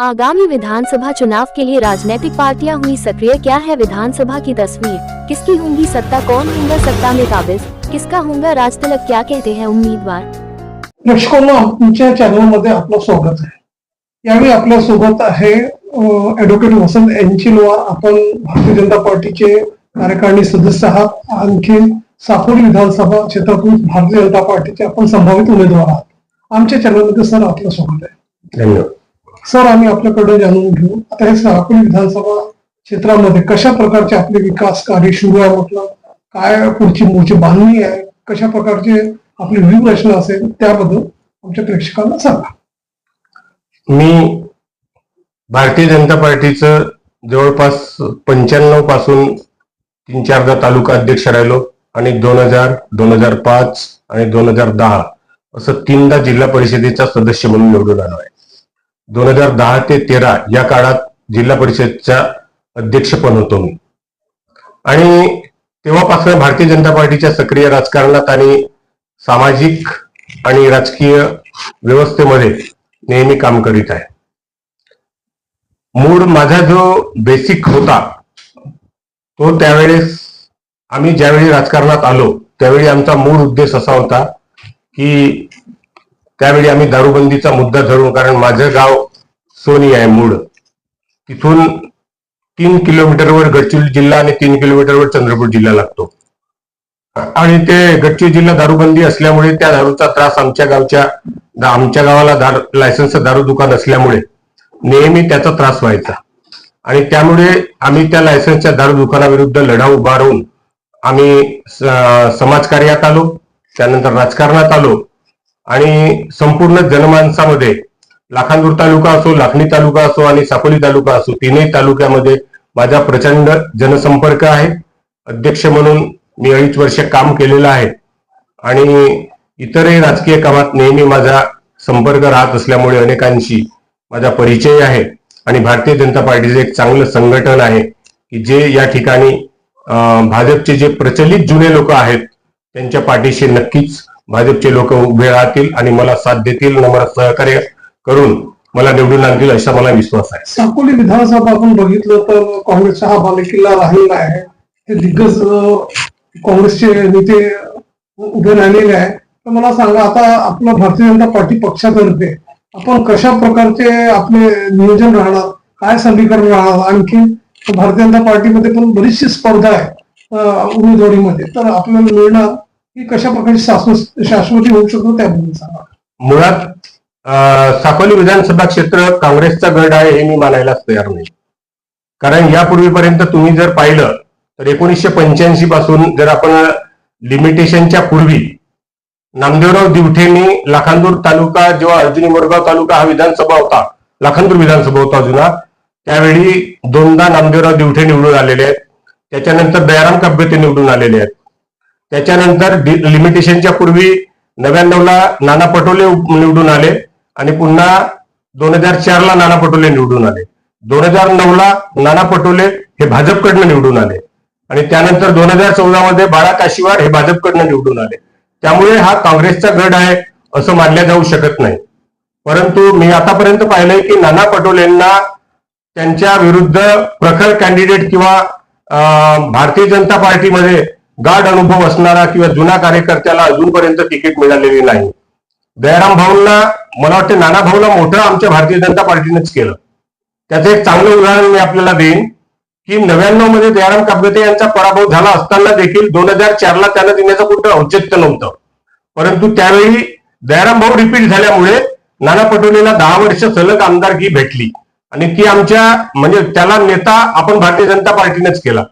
आगामी विधानसभा चुनाव के लिए राजनीतिक पार्टियाँ हुई सक्रिय क्या है विधानसभा की तस्वीर? किसकी होंगी सत्ता? कौन होगा सत्ता में काबिज? किसका होगा राज तिलक क्या कहते हैं उम्मीदवार? प्रेक्षकांना आमच्या चॅनलमध्ये आपलं स्वागत आहे. यावेळी आपल्या सोबत आहे ऍडव्होकेट वसंत यांचिलवा आपण भारतीय जनता पार्टीचे कार्यकारिणी सदस्य आहात. आणखी साकोली विधानसभा क्षेत्रातून भारतीय जनता पार्टीचे आपण संभावित उमेदवार आहात. आमच्या चॅनलमध्ये सर आपलं स्वागत आहे. धन्यवाद. सर आम्ही आपल्याकडे जाणून घेऊ. आता हे साकोली विधानसभा क्षेत्रामध्ये कशा प्रकारचे आपले विकास कार्य सुरू आहे? म्हटलं काय पुढची मोठी बांधणी आहे? कशा प्रकारचे आपली व्यूहरचना असेल त्याबद्दल आमच्या प्रेक्षकांना सांगा. मी भारतीय जनता पार्टीचं जवळपास पंच्याण्णवपासून तीन चारदा तालुका अध्यक्ष राहिलो आणि दोन हजार दोन हजार पाच आणि दोन हजार दहा असं तीनदा जिल्हा परिषदेचा सदस्य म्हणून निवडून आलो आहे. दोन हजार दहा ते तेरा या काळात जिल्हा परिषदचा अध्यक्ष पण होतो मी. आणि तेव्हापासून भारतीय जनता पार्टीच्या सक्रिय राजकारणात आणि सामाजिक आणि राजकीय व्यवस्थेमध्ये नेहमी काम करीत आहे. मूळ माझा जो बेसिक होता तो त्यावेळेस आम्ही ज्यावेळी राजकारणात आलो त्यावेळी आमचा मूळ उद्देश असा होता की त्यावेळी आम्ही दारूबंदीचा मुद्दा धरून कारण माझं गाव सोनी आहे मूळ. तिथून तीन किलोमीटरवर गडचिरोली जिल्हा आणि तीन किलोमीटरवर चंद्रपूर जिल्हा लागतो. आणि ते गडचिरोली जिल्हा दारूबंदी असल्यामुळे त्या दारूचा त्रास आमच्या गावच्या आमच्या गावाला दार लायसन्स दारू दुकान असल्यामुळे नेहमी त्याचा त्रास व्हायचा. आणि त्यामुळे आम्ही त्या लायसन्सच्या दारू दुकानाविरुद्ध लढा उभारून आम्ही समाजकार्यात आलो त्यानंतर राजकारणात आलो आणि संपूर्ण जनमानसामध्ये लाखांदूर तालुका असो लाखणी तालुका असो आणि साकोली तालुका असो तीनही तालुक्यामध्ये माझा प्रचंड जनसंपर्क आहे. अध्यक्ष म्हणून मी अडीच वर्ष काम केलेलं आहे. आणि इतरही राजकीय कामात नेहमी माझा संपर्क राहत असल्यामुळे अनेकांशी माझा परिचय आहे. आणि भारतीय जनता पार्टीचं एक चांगलं संघटन आहे की जे या ठिकाणी भाजपचे जे प्रचलित जुने लोक आहेत त्यांच्या पाठीशी नक्कीच भाजपचे लोक उभे राहतील आणि मला साथ देतील आणि मला सहकार्य करून मला निवडून आणतील असा मला विश्वास आहे. साकोली विधानसभा आपण बघितलं तर काँग्रेसचा हा बालेकिल्ला राहिलेला आहे. हे दिग्गज काँग्रेसचे नेते उभे राहिलेले आहे तर मला सांगा आता आपलं भारतीय जनता पार्टी पक्षातर्फे आपण कशा प्रकारचे आपले नियोजन राहणार? काय समीकरण राहणार? आणखी भारतीय जनता पार्टीमध्ये पण बरीचशी स्पर्धा आहे उमेदवारीमध्ये. तर आपल्याला मिळणार ही कशा प्रकारची शाश्वत शाश्वती होऊ शकतो त्याबद्दल सांगा मुळात अं, साकोली विधानसभा क्षेत्र काँग्रेसचा गड आहे हे मी मानायलाच तयार नाही. कारण यापूर्वीपर्यंत तुम्ही जर पाहिलं तर एकोणीसशे पंच्याऐंशी पासून जर आपण लिमिटेशनच्या पूर्वी नामदेवराव दिवठेनी लाखांदूर तालुका जेव्हा अर्जुनी मोरगाव तालुका हा विधानसभा होता लाखांदूर विधानसभा होता जुना त्यावेळी दोनदा नामदेवराव दिवठे निवडून आलेले आहेत. त्याच्यानंतर दयाराम काब्यते निवडून आलेले आहेत. त्याच्यानंतर डि- लिमिटेशनच्या पूर्वी नव्याण्णवला नाना पटोले निवडून आले आणि पुन्हा दोन हजार चारला नाना पटोले निवडून आले. दोन हजार नऊला नाना पटोले हे भाजपकडनं निवडून आले. आणि त्यानंतर दोन हजार चौदा मध्ये बाळा काशीवार हे भाजपकडनं निवडून आले. त्यामुळे हा काँग्रेसचा गड आहे असं मानल्या जाऊ शकत नाही. परंतु मी आतापर्यंत पाहिलंय की नाना पटोलेंना त्यांच्या विरुद्ध प्रखर कॅन्डिडेट किंवा भारतीय जनता पार्टीमध्ये गाढ अनुभव असणारा किंवा जुना कार्यकर्त्याला अजूनपर्यंत तिकीट मिळालेली नाही. दयाराम भाऊंना मला वाटतं नाना भाऊला मोठं आमच्या भारतीय जनता पार्टीनेच केलं. त्याचं एक चांगलं उदाहरण मी आपल्याला देईन की नव्याण्णवमध्ये दयाराम कापगते यांचा पराभव झाला असताना देखील दोन हजार चारला त्यांना देण्याचं कुठं औचित्य नव्हतं. परंतु त्यावेळी दयाराम भाऊ रिपीट झाल्यामुळे नाना पटोलेला दहा वर्ष सलग आमदारकी भेटली. आणि ती आमच्या म्हणजे त्याला नेता आपण भारतीय जनता पार्टीनेच केला.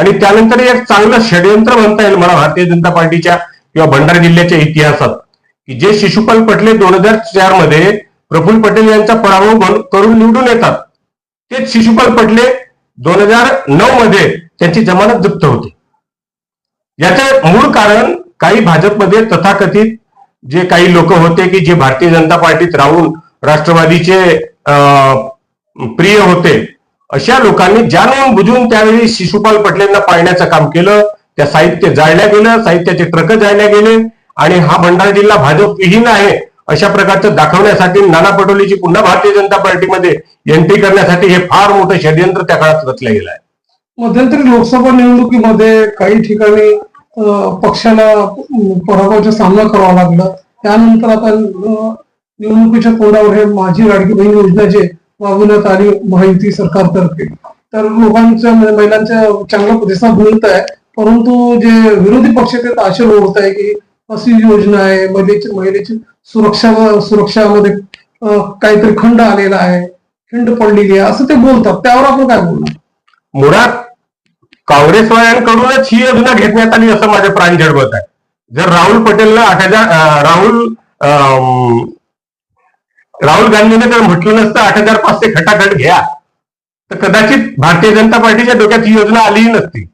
आणि त्यानंतर एक चांगलं षडयंत्र म्हणता येईल मला भारतीय जनता पार्टीच्या किंवा भंडारा जिल्ह्याच्या इतिहासात की जे शिशुपाल पटले दोन हजार चारमध्ये प्रफुल्ल पटेल यांचा पराभव करून निवडून येतात. तेच शिशुपाल पटले दोन हजार नऊ मध्ये त्यांची जमानत जप्त होते. याचे मूळ कारण काही भाजपमध्ये तथाकथित जे काही लोक होते की जे भारतीय जनता पार्टीत राहून राष्ट्रवादीचे अं, प्रिय होते अशा लोकांनी जाणून बुजून त्यावेळी शिशुपाल पटलेंना पाळण्याचं काम केलं त्या साहित्य जाळल्या गेलं साहित्याचे ट्रक जाळल्या गेले आणि हा भंडारा जिल्हा भाजप विहीन आहे अशा प्रकारचं दाखवण्यासाठी नाना पटोलेची पुन्हा भारतीय जनता पार्टीमध्ये एंट्री करण्यासाठी हे फार मोठं षडयंत्र त्या काळात रचलं गेलं आहे. मध्यंतरी लोकसभा निवडणुकीमध्ये काही ठिकाणी पक्षाला पराभवाचा सामना करावा लागला. त्यानंतर आता निवडणुकीच्या तोंडावर हे माझी लाडकी बहीण योजना जे वागवण्यात आली महायुती सरकारतर्फे तर लोकांच्या म्हणजे महिलांच्या चांगला प्रतिसाद मिळत आहे परंतु जे विरोधी पक्ष आहेत ते आशा ओढत आहे की अशी योजना आहे महिलेची महिलेची सुरक्षा सुरक्षामध्ये काहीतरी खंड आलेला आहे खंड पडलेली आहे असं ते बोलतात. त्यावर आपण काय बोलणार? मुळात काँग्रेसवाल्यांकडूनच ही योजना घेण्यात आली असं माझे प्राण झडवत आहे. जर राहुल पटेलला आठ हजार राहुल अं, राहुल गांधीने जर म्हटलं नसतं आठ हजार पाचशे खटाखट घ्या. तर कदाचित भारतीय जनता पार्टीच्या डोक्यात ही योजना आलीही नसती.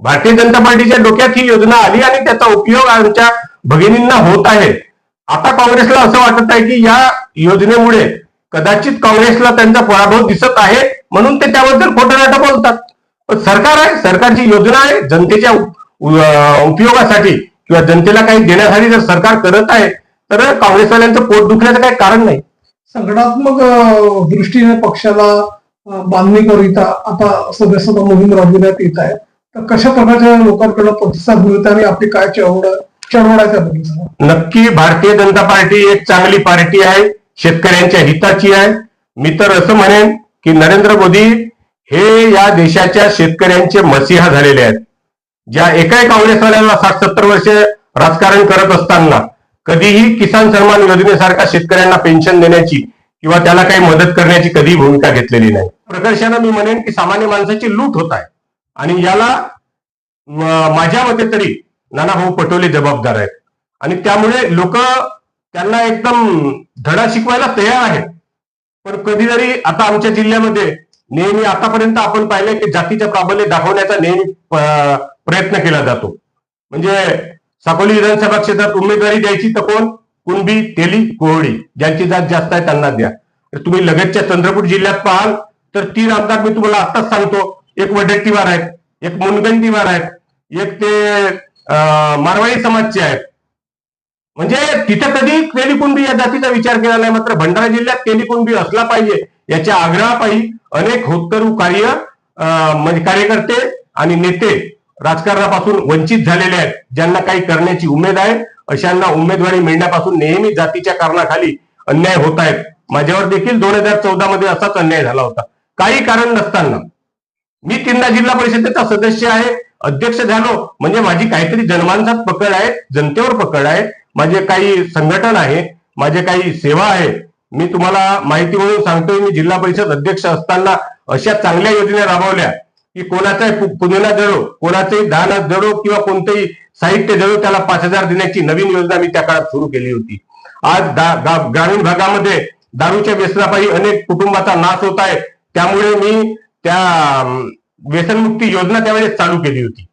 भारतीय जनता पार्टीच्या डोक्यात ही योजना आली आणि त्याचा उपयोग आमच्या भगिनींना होत आहे. आता काँग्रेसला असं वाटत आहे की या योजनेमुळे कदाचित काँग्रेसला त्यांचा पराभव दिसत आहे म्हणून ते त्याबद्दल खोटं नाटक बोलतात. पण सरकार आहे सरकारची योजना आहे जनतेच्या उपयोगासाठी किंवा जनतेला काही देण्यासाठी जर सरकार करत आहे तर काँग्रेसवाल्यांचं पोट दुखण्याचं काही कारण नाही. संघटनात्मक दृष्टीने पक्षाला बांधणी करिता आता सदस्यता मोहीम राबविण्यात येत आहे. तर कशा प्रकारच्या लोकांकडून प्रतिसाद मिळतो आणि आपली काय चळवळ चळवळ नक्की भारतीय जनता पार्टी एक चांगली पार्टी आहे शेतकऱ्यांच्या हिताची आहे. मी तर असं म्हणेन की नरेंद्र मोदी हे या देशाच्या शेतकऱ्यांचे मसीहा झालेले आहेत. ज्या एकाही काँग्रेसवाल्याला साठ सत्तर वर्ष राजकारण करत असताना कधीही किसान सन्मान योजनेसारखा शेतकऱ्यांना पेन्शन देण्याची किंवा त्याला काही मदत करण्याची कधी भूमिका घेतलेली नाही. प्रकर्षानं मी म्हणेन की सामान्य माणसाची लूट होत आहे. आणि याला माझ्या मते तरी नानाभाऊ पटोले जबाबदार आहेत. आणि त्यामुळे लोक त्यांना एकदम धडा शिकवायला तयार आहेत. पण कधीतरी आता आमच्या जिल्ह्यामध्ये नेहमी आतापर्यंत आपण पाहिलं की जातीच्या प्राबल्य दाखवण्याचा नेहमी प्रयत्न केला जातो. म्हणजे साकोली विधानसभा क्षेत्रात उमेदवारी द्यायची तर कोण? कुणबी तेली कोहळी. ज्यांची जात जास्त आहे त्यांना द्या. तर तुम्ही लगतच्या चंद्रपूर जिल्ह्यात पाहाल तर तीन आमदार मी तुम्हाला आत्ताच सांगतो. एक वडेट्टीवार आहेत एक मुनगंटीवार आहेत एक ते अं, मारवाडी समाजचे आहेत. म्हणजे तिथं कधी तेलिकुंबी या जातीचा विचार केला नाही मात्र भंडारा जिल्ह्यात तेलिकुंबी असला पाहिजे याच्या आग्रहापायी अनेक होतकरू कार्य म्हणजे कार्यकर्ते आणि नेते राजकारणापासून वंचित झालेले आहेत ज्यांना काही करण्याची उमेद आहे अशांना उमेदवारी मिळण्यापासून नेहमी जातीच्या कारणाखाली अन्याय होत आहेत. माझ्यावर देखील दोन हजार चौदा मध्ये असाच अन्याय झाला होता. काही कारण नसताना मी तीनदा जिल्हा परिषदेचा सदस्य आहे अध्यक्ष झालो म्हणजे माझी काहीतरी जनमानसात पकड आहे जनतेवर पकड आहे माझे काही संघटन आहे माझे काही सेवा आहे. मी तुम्हाला माहिती म्हणून सांगतोय मी जिल्हा परिषद अध्यक्ष असताना अशा चांगल्या योजना राबवल्या. की कोणाचाही पु- जळो कोणाचंही धान जळो किंवा कोणतंही साहित्य जळो त्याला पाच हजार देण्याची नवीन योजना मी त्या काळात सुरू केली होती. आज ग्रामीण भागामध्ये दारूच्या व्यसनापायी अनेक कुटुंबाचा नाश होत आहे. त्यामुळे मी त्या व्यसनमुक्ती योजना त्यावेळेस चालू केली होती.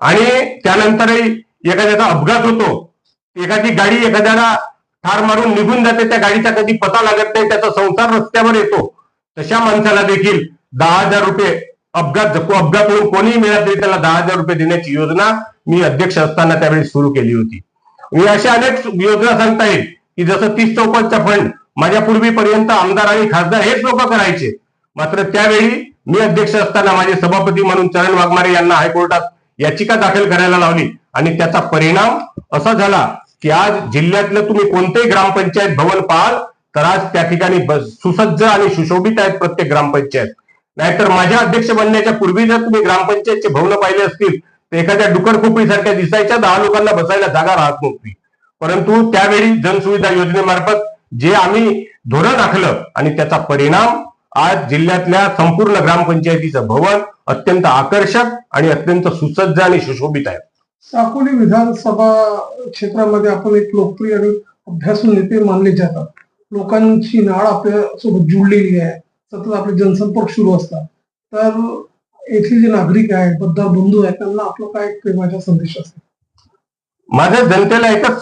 आणि त्यानंतरही एखाद्याचा अपघात होतो. एखादी गाडी एखाद्याला ठार मारून निघून जाते त्या गाडीचा कधी पता लागत नाही त्याचा संसार रस्त्यावर येतो. तशा माणसाला देखील दहा हजार रुपये अपघात अपघात होऊन कोणीही मिळत नाही त्याला दहा हजार रुपये देण्याची योजना मी अध्यक्ष असताना त्यावेळी सुरू केली होती. मी अशा अनेक योजना सांगता येईल की जसं तीस चौपटचा फंड माझ्या पूर्वीपर्यंत आमदार आणि खासदार हेच लोक करायचे. मात्र त्यावेळी मी अध्यक्ष असताना माझे सभापती म्हणून चरण वाघमारे यांना हायकोर्टात याचिका दाखल करायला लावली आणि त्याचा परिणाम असा झाला की आज जिल्ह्यातलं तुम्ही कोणतेही ग्रामपंचायत भवन पाहाल तर आज त्या ठिकाणी सुसज्ज आणि सुशोभित आहेत प्रत्येक ग्रामपंचायत. नाहीतर माझ्या अध्यक्ष बनण्याच्या पूर्वी जर तुम्ही ग्रामपंचायतचे भवन पाहिले असतील तर एखाद्या डुकर खोपडीसारख्या दिसायच्या दहा लोकांना बसायला जागा राहत नव्हती. परंतु त्यावेळी जनसुविधा योजनेमार्फत जे आम्ही धोरण आखलं आणि त्याचा परिणाम आज जिल्ह्यातल्या संपूर्ण ग्रामपंचायतीचं भवन अत्यंत आकर्षक आणि अत्यंत सुसज्ज आणि सुशोभित आहे. साकोली विधानसभा क्षेत्रामध्ये आपण एक लोकप्रिय आणि अभ्यासू नेते मानले जातात. लोकांची नाळ आपल्यासोबत जुळलेली आहे. सतत आपले जनसंपर्क सुरू असतात. तर येथील जे नागरिक आहेत मतदार बंधू आहेत त्यांना आपला काय प्रेमाचा संदेश असतो माझ्या जनतेला एकच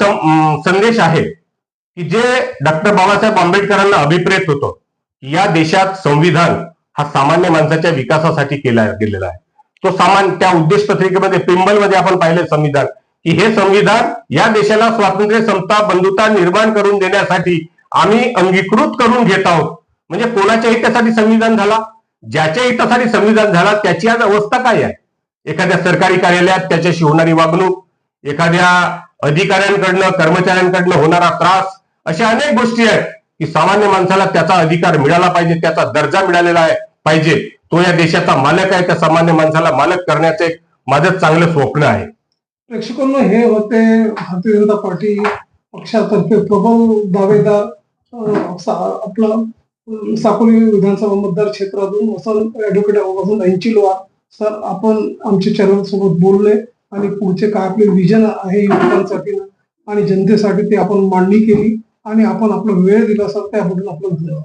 संदेश आहे की जे डॉक्टर बाबासाहेब आंबेडकरांना अभिप्रेत होतो या देशात संविधान हा सामान्य माणसाच्या विकासासाठी केला गेलेला आहे. तो सामान्य त्या उद्देश पत्रिकेमध्ये पिंबलमध्ये आपण पाहिले संविधान की हे संविधान या देशाला स्वातंत्र्य समता बंधुता निर्माण करून देण्यासाठी आम्ही अंगीकृत करून घेत आहोत. म्हणजे कोणाच्या हितासाठी संविधान झाला? ज्याच्या हितासाठी संविधान झाला त्याची आज अवस्था काय आहे? एखाद्या सरकारी कार्यालयात त्याच्याशी होणारी वागणूक एखाद्या अधिकाऱ्यांकडनं कर्मचाऱ्यांकडनं होणारा त्रास अशा अनेक गोष्टी आहेत की सामान्य माणसाला त्याचा अधिकार मिळाला पाहिजे त्याचा दर्जा मिळालेला आहे पाहिजे. तो या देशाचा मालक आहे त्या सामान्य माणसाला मालक करण्याचं एक माझं चांगलं स्वप्न आहे. प्रेक्षकांना हे होते भारतीय जनता पार्टी पक्षातर्फे प्रबल दावेदार आपला साकोली विधानसभा मतदार क्षेत्रातून वसंत पासून वसंत ऐंचिलवार सर आपण आमच्या चॅनलसोबत बोलले आणि पुढचे काय आपले विजन आहे युवकांसाठी आणि जनतेसाठी ते आपण मांडणी केली आणि आपण आपला वेळ दिला सर त्याबद्दल आपलं धन्यवाद.